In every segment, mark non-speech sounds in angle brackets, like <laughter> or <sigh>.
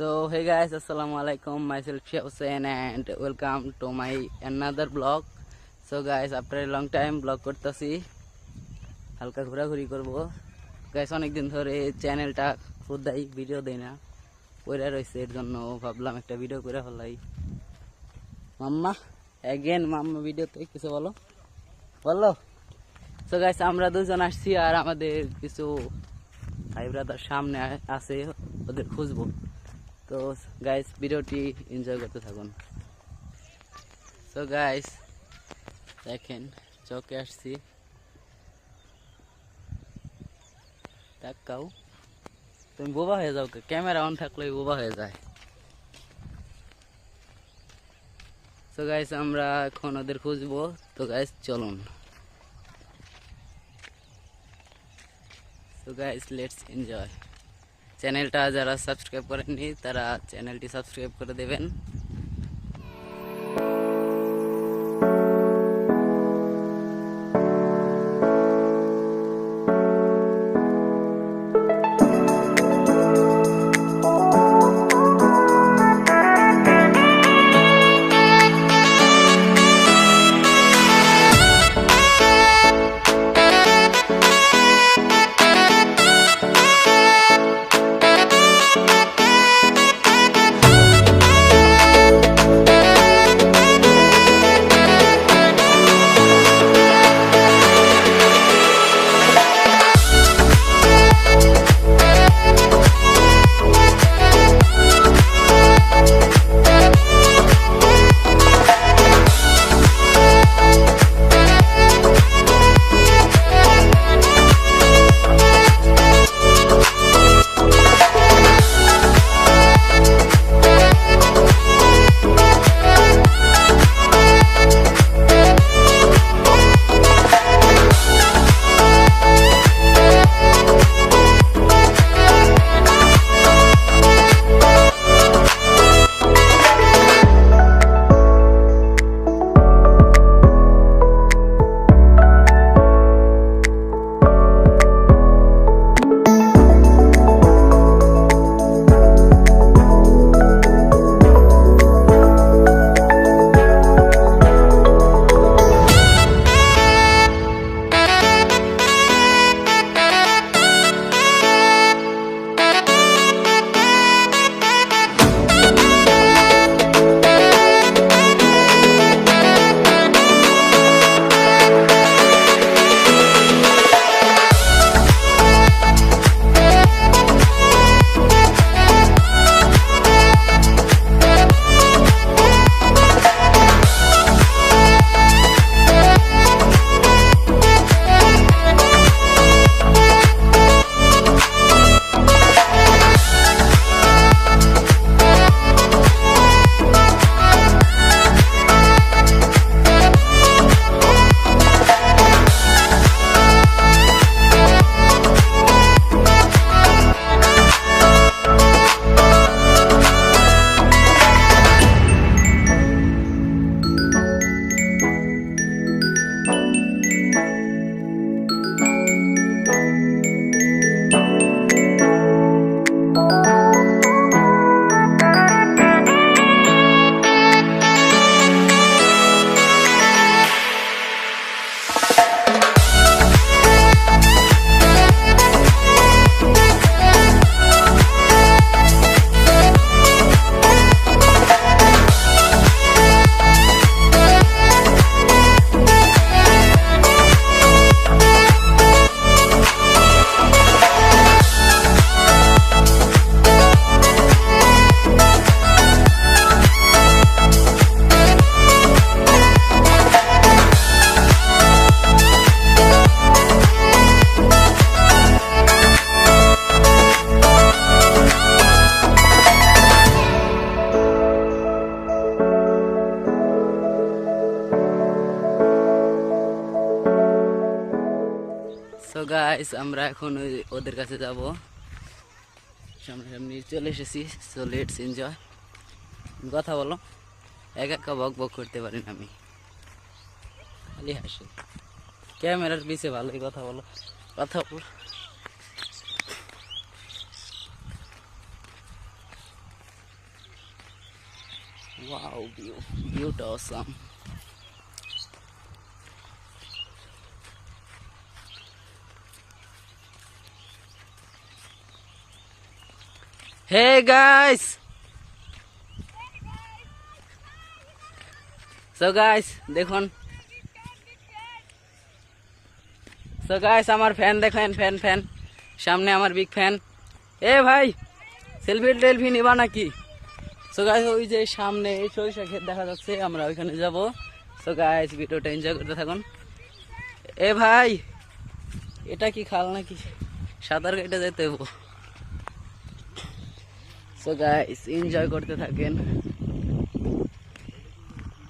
So hey guys, assalamu alaikum. Myself Shia Hussain and welcome to my another vlog. So guys, after a long time vlog করতেছি হালকা ঘোরাঘুরি করব। Guys অনেকদিন ধরে চ্যানেলটা খুদাই ভিডিও দেই না। পড়ে রয়েছে এর জন্য ভাবলাম একটা ভিডিও করে ফেলাই। মাম্মা অ্যাগেন মাম্মা ভিডিওতে কিছু বলো? বলো। তো গাইস আমরা দুজন আসছি আর আমাদের কিছু ভাই ব্রাদার সামনে আছে ওদের খুঁজবো। তো গাইস ভিডিওটি এনজয় করতে থাকুন। তো গাইস দেখেন, চকে আসছি। টাকাও তুমি বোবা হয়ে যাও ক্যামেরা অন থাকলে বোবা হয়ে যায়। তো গাইস আমরা এখন ওদের খুঁজবো। তো গাইস চলুন। তো গাইস লেটস এনজয় চ্যানেলটা যারা সাবস্ক্রাইব করেননি তারা চ্যানেলটি সাবস্ক্রাইব করে দেবেন আমরা এখন ওই- ওদের কাছে যাব। সামনাসামনি চলে এসেছি সো লেটস এনজয় কথা বলো একা একা বক বক করতে পারি না আমি। খালি হাসি। ক্যামেরার পিছে ভালোই কথা বলো। কথা বলো। Wow, view, view Hey guys! So guys, দেখুন। সো গাইস আমার ফ্যান দেখেন ফ্যান ফ্যান সামনে আমার বিগ ফ্যান এ ভাই সেলফি টেলফি নিবা নাকি? সো গাইস ওই যে সামনে সরিষা ক্ষেত দেখা যাচ্ছে আমরা ওইখানে যাব। সো গাইস ভিডিওটা এনজয় করতে থাকুন। এ ভাই এটা কি খাল নাকি? সাঁতার কেটে যেতে হব। সো গাইস এনজয় করতে থাকেন।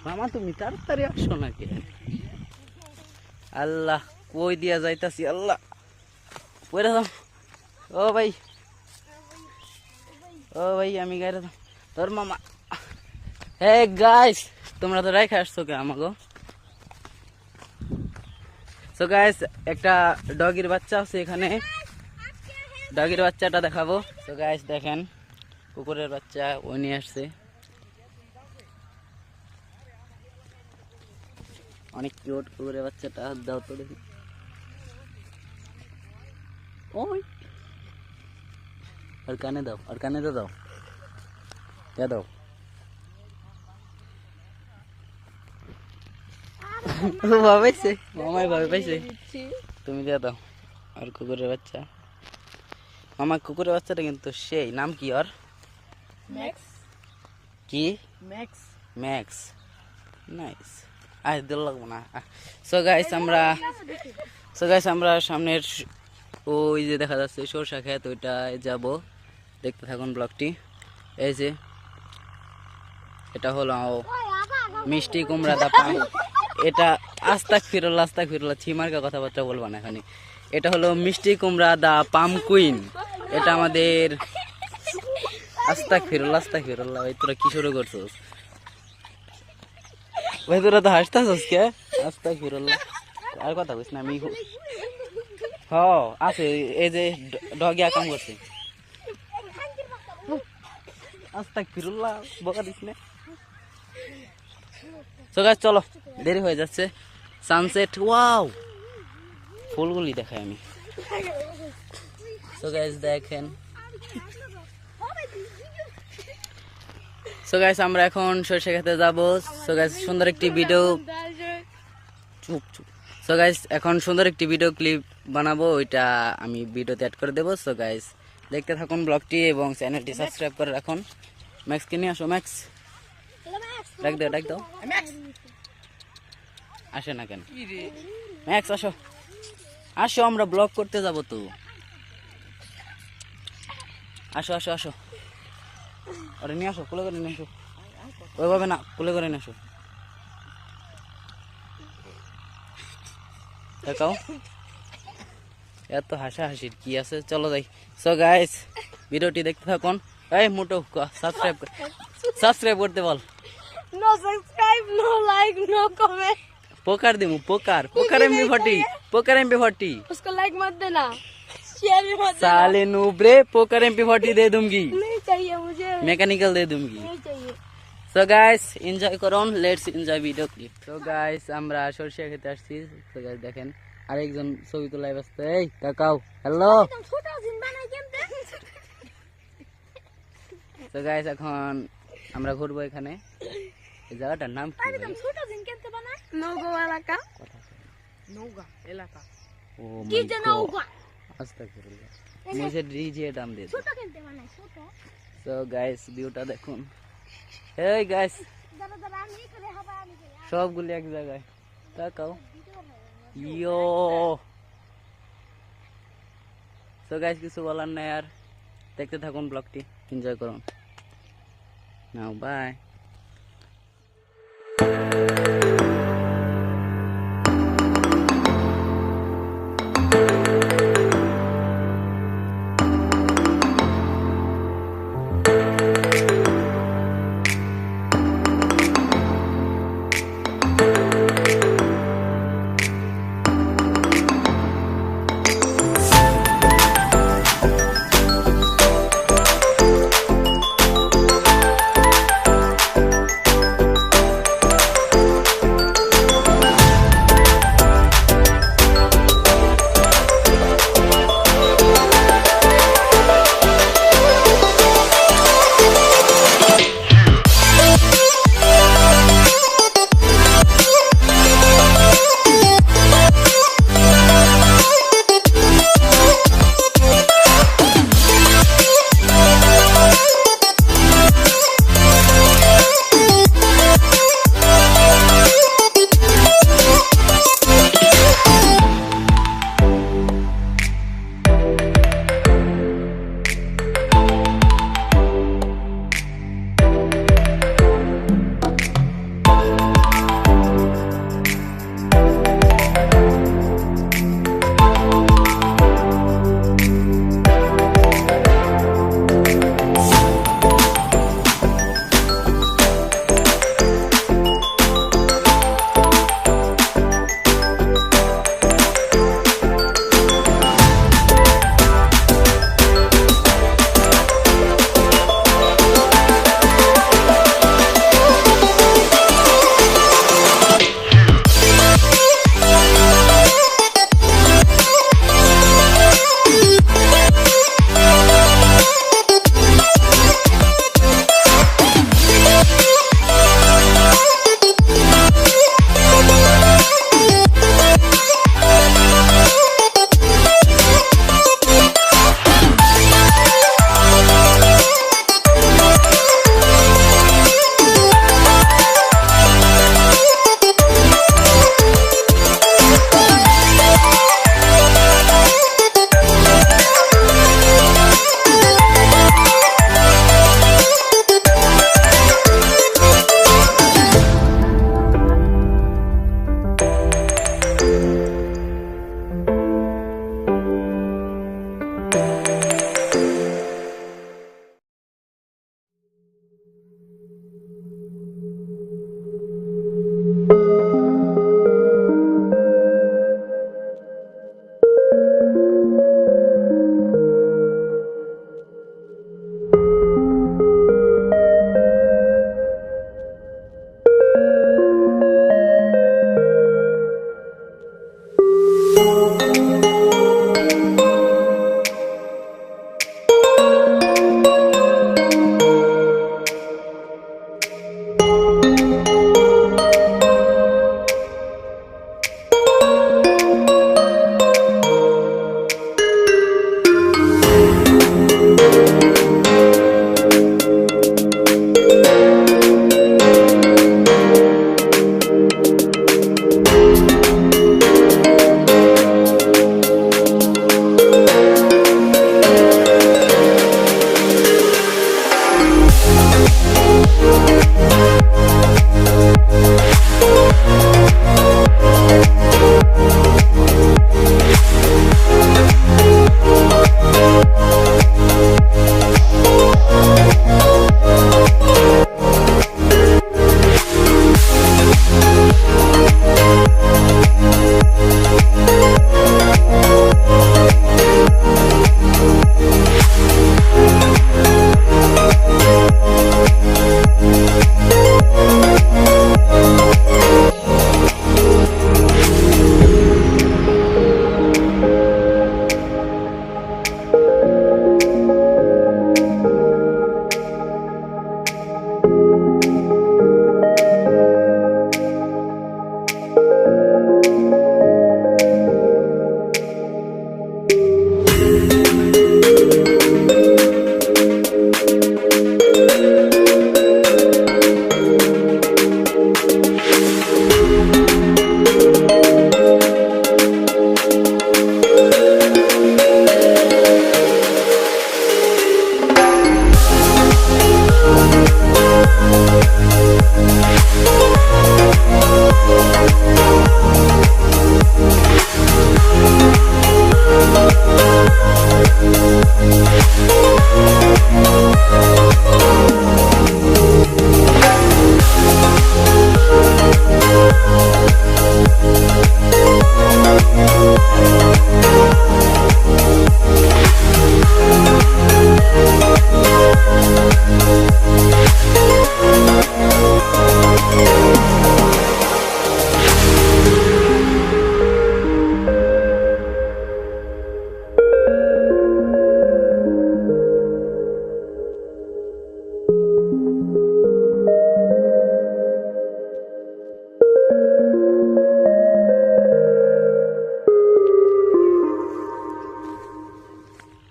মামা তুমি তাড়াতাড়ি আসো নাকি? আল্লাহ কই দিয়া যাইতাছি আল্লাহ। পড়ে দাও। ও ভাই ও ভাই আমি গাইরে দাও। তোর মামা। হে গাইস তোমরা তো রাইখে আসছো কে আমাকে সো গাইস একটা ডগির বাচ্চা আছে এখানে। ডগির বাচ্চাটা দেখাবো। তো গাইস দেখেন। কুকুরের বাচ্চা ওই নিয়ে আসছে। অনেক কিউট কুকুরের বাচ্চাটা দাও তো দেখি। ওই। আর কানে দাও আর কানে দাও। দাও। ও তুমি দিয়ে দাও আর কুকুরের বাচ্চা। মামা কুকুরের বাচ্চাটা কিন্তু সেই, নাম কি ওর? ম্যাক্স কি ম্যাক্স ম্যাক্স নাইস আজ দিল লাগবো না। সো গাইস আমরা সো গাইস আমরা সামনের ওই যে দেখা যাচ্ছে সরষা খেত ওইটায় যাব। দেখতে থাকুন ব্লগটি। এই যে এটা হলো মিষ্টি কুমড়া দা পাম এটা আস্তাক ফিরল আস্তাক ফিরল ছিমার্কা কথাবার্তা বলব না এখানে এটা হলো মিষ্টি কুমড়া দা পাম কুইন। এটা আমাদের আস্তাক ফিরল আস্তাক ফিরল। ভাই তোরা কি শুরু করছিস? ভাই তোরা তো হাসতাছিস কে? আস্তাক ফিরল। আর কথা কইস না, আমি হ আছে, এই যে ডগিয়া কাম করছে। আস্তাক ফিরুল্লাহ বকা দিস না। তো গাছ চলো, দেরি হয়ে যাচ্ছে। সানসেট ওয়াও ফুলগুলি দেখাই আমি। তো গাইস দেখেন। সো গাইস আমরা এখন সরষে খেতে যাব। সো গাইস সুন্দর একটি ভিডিও চুপ চুপ। সো গাইস এখন সুন্দর একটি ভিডিও ক্লিপ বানাবো। ওইটা আমি ভিডিওতে অ্যাড করে দেবো। সো গাইস দেখতে থাকুন ব্লগটি এবং চ্যানেলটি সাবস্ক্রাইব করে রাখুন। ম্যাক্সকে নিয়ে আসো? ম্যাক্স ডাক দাও ডাক দাও। ম্যাক্স আসে না কেন? ম্যাক্স আসো। আসো আমরা ব্লগ করতে যাব তো। আসো আসো আসো। আরে নিয়ে আসো কোলে করে নিয়ে আসো ওইভাবে না কোলে করে নিয়ে আসো দেখাও এত হাসা হাসির কি আছে চলো যাই সো গাইস ভিডিওটি দেখতে থাকুন এই মোটো সাবস্ক্রাইব সাবস্ক্রাইব করতে বল no subscribe no like no comment পোকার দিমু পোকার পোকার এমবি ফর্টি <laughs> পোকার এমবি ফর্টি उसको लाइक मत देना शेयर भी मत देना साले नूबरे पोकर एमपी फोर्टी दे दूंगी नहीं चाहिए मुझे मैकेनिकल दे दूंगी नहीं चाहिए সো গাইস এনজয় করুন let's enjoy video clip so guys আমরা সরষে খেতে আসছি সো গাইস দেখেন আরেকজন ছবি তোলায় ব্যস্ত এই কাকাও হ্যালো तुम छोटा जिन बनाई केमते সো গাইস এখন আমরা ঘুরবো এখানে এই জায়গাটার নাম কি तुम छोटा जिन केमते बनाए नौगा वाला का नौगा इलाका ও की মাই जे গড नौगा আস্তাগফিরুল্লাহ গাইস ভিউটা দেখুন। হেই গাইস সবগুলো এক জায়গায়। তাকাও। ইয়ো সো গাইস কিছু বলার নাই আর। দেখতে থাকুন ব্লগটি। এনজয় করুন। নাও বাই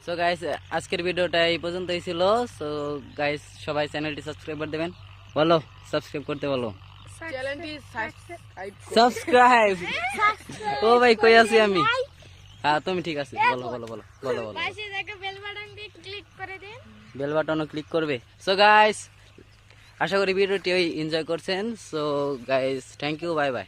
সো গাইস আজকের ভিডিওটা এই পর্যন্তই ছিল। সো গাইস সবাই চ্যানেলটি সাবস্ক্রাইব করে দেবেন। বলো সাবস্ক্রাইব করতে বলো। চ্যানেলটি সাবস্ক্রাইব সাবস্ক্রাইব! ও ভাই কই আছি আমি? হ্যাঁ তুমি ঠিক আছে। বলো বলো বলো বলো বলো। পাশে দেখো বেল বাটনটি ক্লিক করে দিন। বেল বাটনও ক্লিক করবে। সো গাইস আশা করি ভিডিওটি এনজয় করছেন। So guys thank you bye bye